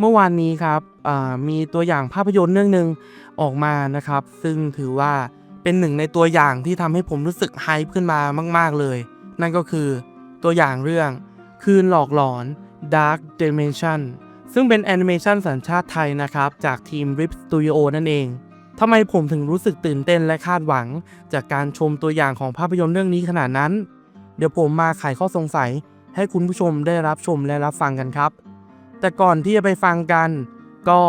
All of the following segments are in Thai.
เมื่อวานนี้ครับมีตัวอย่างภาพยนตร์เรื่องหนึ่งออกมานะครับ ซึ่งถือว่าเป็นหนึ่งในตัวอย่างที่ทำให้ผมรู้สึกไฮขึ้นมามาก ๆเลย นั่นก็คือตัวอย่างเรื่องคืนหลอกหลอน Dark Dimension ซึ่งเป็นแอนิเมชันสัญชาติไทยนะครับ จากทีม RIP Studio นั่นเองทำไมผมถึงรู้สึกตื่นเต้นและคาดหวัง จากการชมตัวอย่างของภาพยนตร์เรื่องนี้ขนาดนั้น เดี๋ยวผมมาไขข้อสงสัยให้คุณผู้ชมได้รับชมและรับฟังกันครับ แต่ก่อนที่จะไปฟังกัน ก็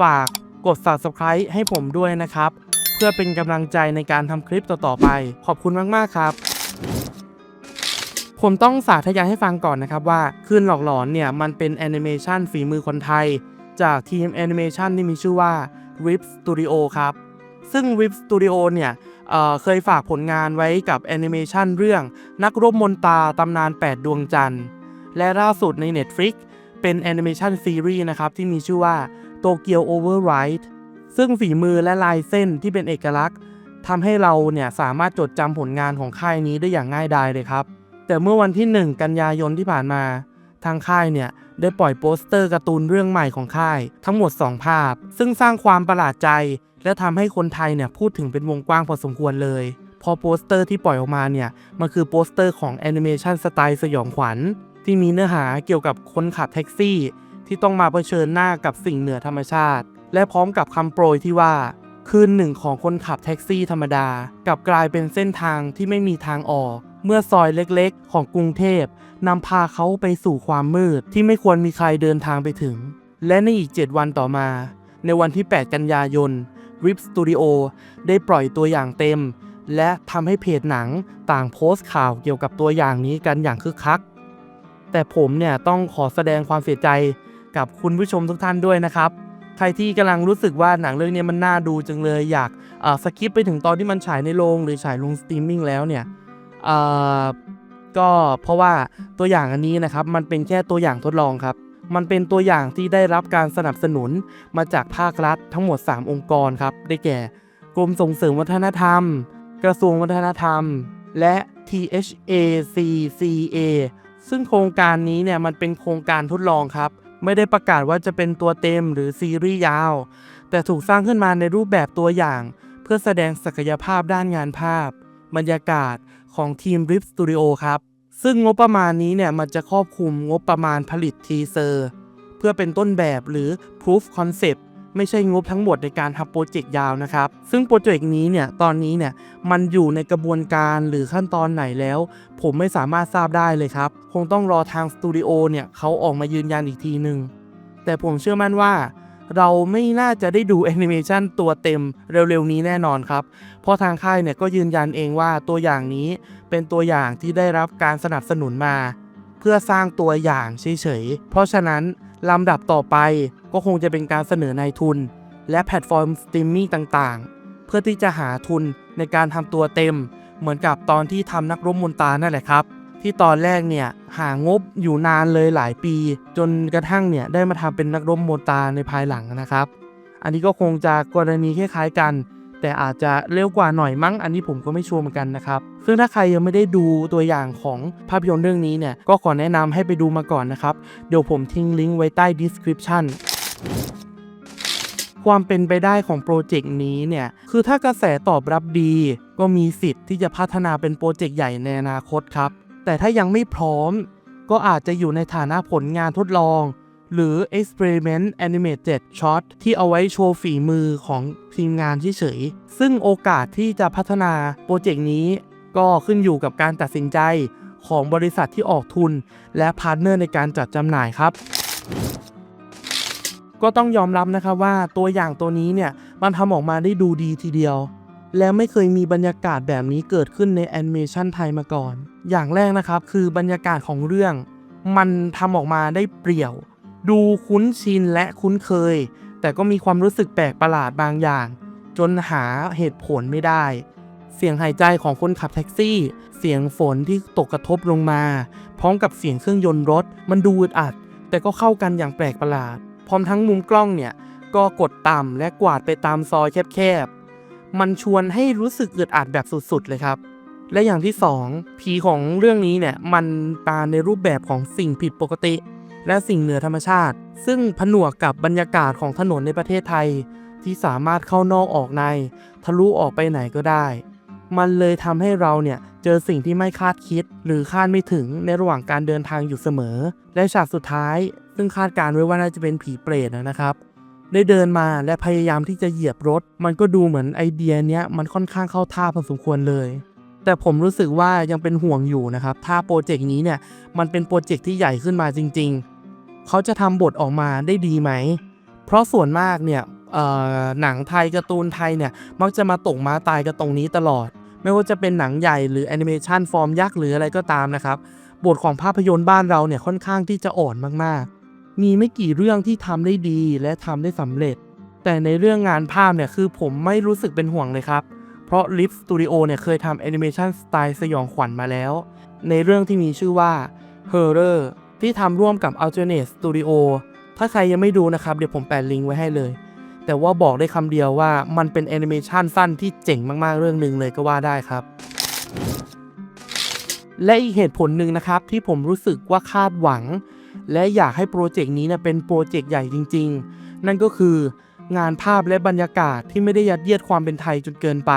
ฝากกด subscribe ให้ผมด้วยนะครับ เพื่อเป็นกำลังใจในการทำคลิปต่อๆไป ขอบคุณมากๆครับผมต้องสาธยายให้ฟังก่อนนะครับว่าคืนหลอกหลอนเนี่ย มันเป็นแอนิเมชันฝีมือคนไทย จากทีมแอนิเมชันที่มีชื่อว่า RIP Studio ครับ ซึ่ง RIP Studio เนี่ยเเคยฝากผลงานไว้กับแอนิเมชันเรื่องนักรบมนตาตำนาน 8 ดวงจันทร์ และล่าสุดใน Netflix เป็นแอนิเมชันซีรีส์นะครับ ที่มีชื่อว่า Tokyo Override ซึ่งฝีมือและลายเส้นที่เป็นเอกลักษณ์ทำให้เราเนี่ยสามารถจดจำผลงานของค่ายนี้ได้อย่างง่ายดายเลยครับ แต่เมื่อวันที่ 1 กันยายนที่ผ่านมา ทางค่ายเนี่ยได้ปล่อยโปสเตอร์การ์ตูนเรื่องใหม่ของค่าย ทั้งหมด 2 ภาพ ซึ่งสร้างความประหลาดใจ และทำให้คนไทยเนี่ยพูดถึงเป็นวงกว้างพอสมควรเลยพอโปสเตอร์ที่ปล่อยออกมาเนี่ย มันคือโปสเตอร์ของแอนิเมชันสไตล์สยองขวัญ ที่มีเนื้อหาเกี่ยวกับคนขับแท็กซี่ ที่ต้องมาเผชิญหน้ากับสิ่งเหนือธรรมชาติ และพร้อมกับคำโปรยที่ว่า คืนหนึ่งของคนขับแท็กซี่ธรรมดา กับกลายเป็นเส้นทางที่ไม่มีทางออก เมื่อซอยเล็กๆ ของกรุงเทพนำพาเขาไปสู่ความมืดที่ไม่ควรมีใครเดินทางไปถึง และในอีก 7 วันต่อมา ในวันที่ 8 กันยายน RIP Studio ได้ปล่อยตัวอย่างเต็ม และทำให้เพจหนังต่างโพสต์ข่าวเกี่ยวกับตัวอย่างนี้กันอย่างคึกคัก แต่ผมเนี่ยต้องขอแสดงความเสียใจกับคุณผู้ชมทุกท่านด้วยนะครับ ใครที่กำลังรู้สึกว่าหนังเรื่องนี้มันน่าดูจังเลยอยากสกิปไปถึงตอนที่มันฉายในโรงหรือฉายลงสตรีมมิ่งแล้วเนี่ยก็เพราะว่าตัวอย่างอันนี้นะครับมันเป็นแค่ตัวอย่างทดลองครับ มันเป็นตัวอย่างที่ได้รับการสนับสนุนมาจากภาครัฐทั้งหมด 3 องค์กรครับ ได้แก่ กรมส่งเสริมวัฒนธรรม กระทรวงวัฒนธรรม และ THACCA ซึ่งโครงการนี้เนี่ยมันเป็นโครงการทดลองครับ ไม่ได้ประกาศว่าจะเป็นตัวเต็มหรือซีรีส์ยาว แต่ถูกสร้างขึ้นมาในรูปแบบตัวอย่าง เพื่อแสดงศักยภาพด้านงานภาพ บรรยากาศของทีม RIP Studio ครับ ซึ่งงบประมาณนี้เนี่ยมันจะครอบคลุมงบประมาณผลิตทีเซอร์ เพื่อเป็นต้นแบบหรือ proof concept ไม่ใช่งบทั้งหมดในการทำโปรเจกต์ยาวนะครับ ซึ่งโปรเจกต์นี้เนี่ยตอนนี้เนี่ยมันอยู่ในกระบวนการหรือขั้นตอนไหนแล้ว ผมไม่สามารถทราบได้เลยครับ คงต้องรอทางสตูดิโอเนี่ยเขาออกมายืนยันอีกทีหนึ่งแต่ผมเชื่อมั่นว่า เราไม่น่าจะได้ดูแอนิเมชันตัวเต็มเร็วๆนี้แน่นอนครับ เพราะทางค่ายเนี่ยก็ยืนยันเองว่าตัวอย่างนี้เป็นตัวอย่างที่ได้รับการสนับสนุนมา เพื่อสร้างตัวอย่างเฉยๆเพราะฉะนั้น ลำดับต่อไปก็คงจะเป็นการเสนอนายทุน และแพลตฟอร์มสตรีมมิ่งต่างๆ เพื่อที่จะหาทุนในการทำตัวเต็ม เหมือนกับตอนที่ทำนักรบมนตานั่นแหละครับ ที่ตอนแรกเนี่ยหางบอยู่นานเลยหลายปี จนกระทั่งเนี่ยได้มาทำเป็นนักรบมนตาในภายหลังนะครับ อันนี้ก็คงจะกรณีคล้ายๆกัน แต่อาจจะเร็วกว่าหน่อยมั้ง อันนี้ผมก็ไม่ชัวร์เหมือนกันนะครับ ซึ่งถ้าใครยังไม่ได้ดูตัวอย่างของภาพยนตร์เรื่องนี้เนี่ย ก็ขอแนะนำให้ไปดูมาก่อนนะครับ เดี๋ยวผมทิ้งลิงก์ไว้ใต้ description ความเป็นไปได้ของโปรเจกต์นี้เนี่ย คือถ้ากระแสตอบรับดี ก็มีสิทธิ์ที่จะพัฒนาเป็นโปรเจกต์ใหญ่ในอนาคตครับ แต่ถ้ายังไม่พร้อม ก็อาจจะอยู่ในฐานะผลงานทดลอง หรือ Experiment Animated Short ที่เอาไว้โชว์ฝีมือของทีมงานเฉยๆ ซึ่งโอกาสที่จะพัฒนาโปรเจกต์นี้ ก็ขึ้นอยู่กับการตัดสินใจของบริษัทที่ออกทุน และพาร์ทเนอร์ในการจัดจำหน่ายครับ ก็ต้องยอมรับนะครับว่าตัวอย่างตัวนี้เนี่ย มันทำออกมาได้ดูดีทีเดียว และไม่เคยมีบรรยากาศแบบนี้เกิดขึ้นในแอนิเมชันไทยมาก่อน อย่างแรกนะครับคือบรรยากาศของเรื่อง มันทำออกมาได้เปรี่ยว ดูคุ้นชินและคุ้นเคย แต่ก็มีความรู้สึกแปลกประหลาดบางอย่าง จนหาเหตุผลไม่ได้ เสียงหายใจของคนขับแท็กซี่ เสียงฝนที่ตกกระทบลงมา พร้อมกับเสียงเครื่องยนต์รถ มันดูอึดอัด แต่ก็เข้ากันอย่างแปลกประหลาด พร้อมทั้งมุมกล้องเนี่ยก็กดต่ำและกวาดไปตามซอยแคบๆ มันชวนให้รู้สึกอึดอัดแบบสุดๆ เลยครับ และอย่างที่สองผีของเรื่องนี้เนี่ยมันมาในรูปแบบของสิ่งผิดปกติ และสิ่งเหนือธรรมชาติ ซึ่งผนวกกับบรรยากาศของถนนในประเทศไทย ที่สามารถเข้านอกออกใน ทะลุออกไปไหนก็ได้ มันเลยทำให้เราเนี่ยเจอสิ่งที่ไม่คาดคิด หรือคาดไม่ถึงในระหว่างการเดินทางอยู่เสมอ และฉากสุดท้าย ซึ่งคาดการไว้ว่าน่าจะเป็นผีเปรตนะครับได้เดินมาและพยายามที่จะเหยียบรถ มันก็ดูเหมือนไอเดียเนี้ยมันค่อนข้างเข้าท่าพอสมควรเลย แต่ผมรู้สึกว่ายังเป็นห่วงอยู่นะครับ ถ้าโปรเจกต์นี้เนี่ยมันเป็นโปรเจกต์ที่ใหญ่ขึ้นมาจริง ๆ เขาจะทำบทออกมาได้ดีไหม เพราะส่วนมากเนี่ยหนังไทยการ์ตูนไทยเนี่ยมักจะมาตกมาตายกันตรงนี้ตลอด ไม่ว่าจะเป็นหนังใหญ่หรือแอนิเมชันฟอร์มยักษ์หรืออะไรก็ตามนะครับบทของภาพยนตร์บ้านเราเนี่ยค่อนข้างที่จะอ่อนมากๆ มีไม่กี่เรื่องที่ทำได้ดีและทำได้สำเร็จ แต่ในเรื่องงานภาพเนี่ยคือผมไม่รู้สึกเป็นห่วงเลยครับ เพราะ Lift Studio เนี่ยเคยทำแอนิเมชันสไตล์สยองขวัญมาแล้ว ในเรื่องที่มีชื่อว่า Horror ที่ทำร่วมกับ Alternate Studio ถ้าใครยังไม่ดูนะครับ เดี๋ยวผมแปะลิงก์ไว้ให้เลย แต่ว่าบอกได้คำเดียวว่ามันเป็นแอนิเมชันสั้นที่เจ๋งมากๆเรื่องหนึ่งเลยก็ว่าได้ครับ และอีกเหตุผลหนึ่งนะครับที่ผมรู้สึกว่าคาดหวัง และอยากให้โปรเจกต์นี้เนี่ยเป็นโปรเจกต์ใหญ่จริง ๆ นั่นก็คืองานภาพและบรรยากาศที่ไม่ได้ยัดเยียดความเป็นไทยจนเกินไป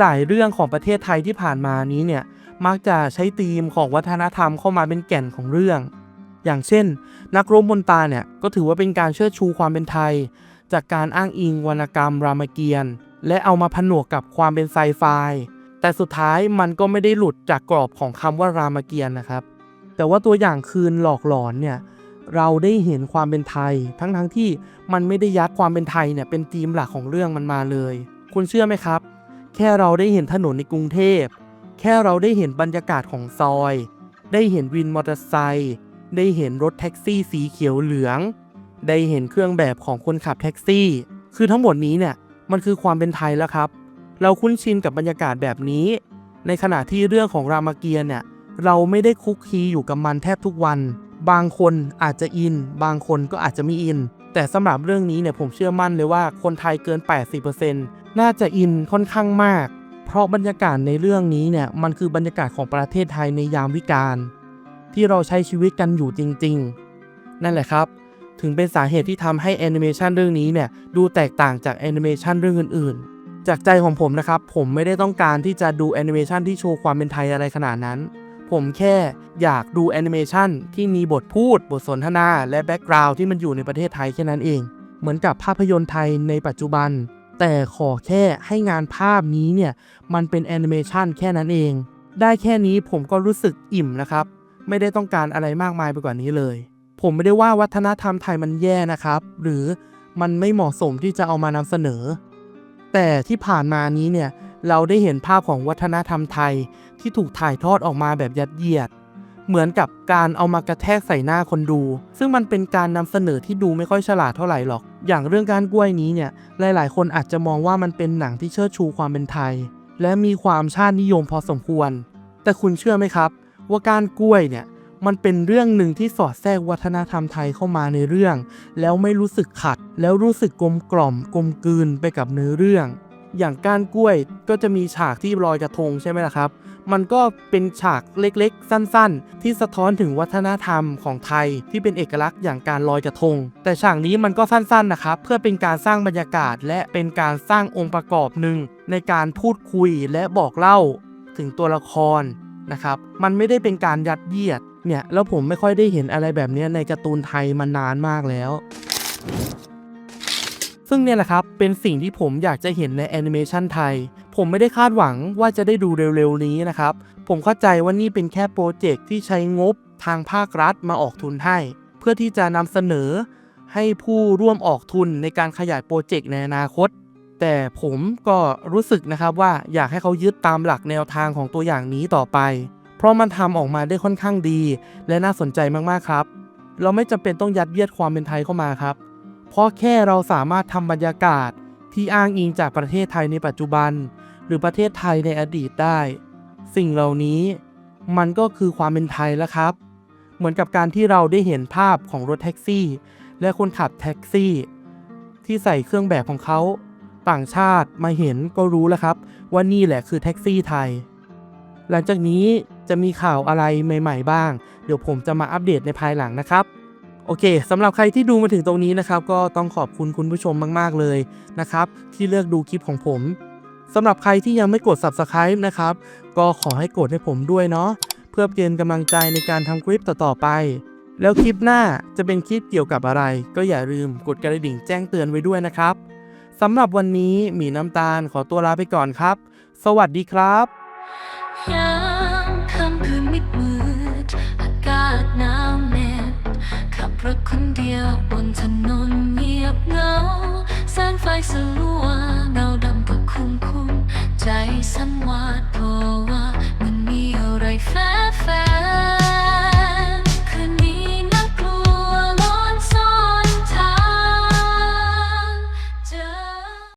หลายๆเรื่องของประเทศไทยที่ผ่านมานี้เนี่ย มักจะใช้ธีมของวัฒนธรรมเข้ามาเป็นแก่นของเรื่อง อย่างเช่น นักรบบนตาเนี่ยก็ถือว่าเป็นการเชิดชูความเป็นไทย จากการอ้างอิงวรรณกรรมรามเกียรติ์และเอามาผนวกกับความเป็นไซไฟแต่สุดท้ายมันก็ไม่ได้หลุดจากกรอบของคำว่ารามเกียรติ์นะครับ แต่ว่าตัวอย่างคืนหลอกหลอนเนี่ยเราได้เห็นความเป็นไทย ทั้งทั้งๆที่มันไม่ได้ยัดความเป็นไทยเนี่ยเป็นธีมหลักของเรื่องมันมาเลย คุณเชื่อไหมครับ แค่เราได้เห็นถนนในกรุงเทพ แค่เราได้เห็นบรรยากาศของซอย ได้เห็นวินมอเตอร์ไซค์ได้เห็นรถแท็กซี่สีเขียวเหลือง ได้เห็นเครื่องแบบของคนขับแท็กซี่ คือทั้งหมดนี้เนี่ยมันคือความเป็นไทยแล้วครับ เราคุ้นชินกับบรรยากาศแบบนี้ ในขณะที่เรื่องของรามเกียรติ์เนี่ยเราไม่ได้คุกคีอยู่กับมันแทบทุกวัน บางคนอาจจะอิน บางคนก็อาจจะไม่อิน แต่สำหรับเรื่องนี้เนี่ยผมเชื่อมั่นเลยว่าคนไทยเกิน 80%น่าจะอินค่อนข้างมาก เพราะบรรยากาศในเรื่องนี้เนี่ยมันคือบรรยากาศของประเทศไทยในยามวิกาลที่เราใช้ชีวิตกันอยู่จริง ๆ นั่นแหละครับ ถึงเป็นสาเหตุที่ทำให้แอนิเมชันเรื่องนี้เนี่ยดูแตกต่างจากแอนิเมชันเรื่องอื่นๆ จากใจของผมนะครับ ผมไม่ได้ต้องการที่จะดูแอนิเมชันที่โชว์ความเป็นไทยอะไรขนาดนั้น ผมแค่อยากดูแอนิเมชันที่มีบทพูด บทสนทนา และแบ็กกราวด์ที่มันอยู่ในประเทศไทยแค่นั้นเอง เหมือนกับภาพยนตร์ไทยในปัจจุบัน แต่ขอแค่ให้งานภาพนี้เนี่ย มันเป็นแอนิเมชันแค่นั้นเอง ได้แค่นี้ผมก็รู้สึกอิ่มนะครับ ไม่ได้ต้องการอะไรมากมายไปกว่านี้เลย ผมไม่ได้ว่าวัฒนธรรมไทยมันแย่นะครับ หรือมันไม่เหมาะสมที่จะเอามานำเสนอ แต่ที่ผ่านมานี้เนี่ย เราได้เห็นภาพของวัฒนธรรมไทยที่ถูกถ่ายทอดออกมาแบบยัดเยียด เหมือนกับการเอามากระแทกใส่หน้าคนดู ซึ่งมันเป็นการนำเสนอที่ดูไม่ค่อยฉลาดเท่าไหร่หรอก อย่างเรื่องการกล้วยนี้เนี่ยหลาย ๆ คนอาจจะมองว่ามันเป็นหนังที่เชิดชูความเป็นไทย และมีความชาตินิยมพอสมควร แต่คุณเชื่อไหมครับ ว่าการกล้วยเนี่ยมันเป็นเรื่องหนึ่งที่สอดแทรกวัฒนธรรมไทยเข้ามาในเรื่อง แล้วไม่รู้สึกขัด แล้วรู้สึกกลมกล่อมกลมกลืนไปกับเนื้อเรื่อง อย่างก้านกล้วยก็จะมีฉากที่ลอยกระทงใช่ไหมล่ะครับ มันก็เป็นฉากเล็กๆ สั้นๆ ที่สะท้อนถึงวัฒนธรรมของไทยที่เป็นเอกลักษณ์อย่างการลอยกระทง แต่ฉากนี้มันก็สั้นๆนะครับ เพื่อเป็นการสร้างบรรยากาศ และเป็นการสร้างองค์ประกอบหนึ่งในการพูดคุยและบอกเล่าถึงตัวละครนะครับ มันไม่ได้เป็นการยัดเยียดเนี่ยแล้วผมไม่ค่อยได้เห็นอะไรแบบนี้ในการ์ตูนไทยมานานมากแล้ว ซึ่งเนี่ยแหละครับ เป็นสิ่งที่ผมอยากจะเห็นในแอนิเมชันไทย ผมไม่ได้คาดหวังว่าจะได้ดูเร็วๆนี้นะครับ ผมเข้าใจว่านี่เป็นแค่โปรเจกต์ที่ใช้งบทางภาครัฐมาออกทุนให้ เพื่อที่จะนำเสนอ ให้ผู้ร่วมออกทุนในการขยายโปรเจกต์ในอนาคต แต่ผมก็รู้สึกนะครับว่าอยากให้เขายึดตามหลักแนวทางของตัวอย่างนี้ต่อไป เพราะมันทำออกมาได้ค่อนข้างดี และน่าสนใจมากๆครับ เราไม่จำเป็นต้องยัดเยียดความเป็นไทยเข้ามาครับ เพราะแค่เราสามารถทำบรรยากาศที่อ้างอิงจากประเทศไทยในปัจจุบัน หรือประเทศไทยในอดีตได้ สิ่งเหล่านี้มันก็คือความเป็นไทยแล้วครับ เหมือนกับการที่เราได้เห็นภาพของรถแท็กซี่ และคนขับแท็กซี่ ที่ใส่เครื่องแบบของเขาต่างชาติมาเห็นก็รู้แล้วครับ ว่านี่แหละคือแท็กซี่ไทย หลังจากนี้จะมีข่าวอะไรใหม่ ๆ บ้าง เดี๋ยวผมจะมาอัปเดตในภายหลังนะครับ โอเคสำหรับใครที่ดูมาถึงตรงนี้นะครับก็ต้องขอบคุณคุณผู้ชมมาก ๆ เลยนะครับ ที่เลือกดูคลิปของผมสำหรับใครที่ยังไม่กด Subscribe นะครับ ก็ขอให้กดให้ผมด้วยเนาะเพื่อเป็นกำลังใจในการทำคลิปต่อ ๆ ไป แล้วคลิปหน้าจะเป็นคลิปเกี่ยวกับอะไร ก็อย่าลืมกดกระดิ่งแจ้งเตือนไว้ด้วยนะครับสำหรับวันนี้หมีน้ำตาลขอตัวลาไปก่อนครับ สวัสดีครับย บรถคนเดียวบนถนนเงียบเงาแสงไฟสลัวเงาดำปกคลุมคุมใจสั่นวาดเพราะว่ามันมีอะไรแฝง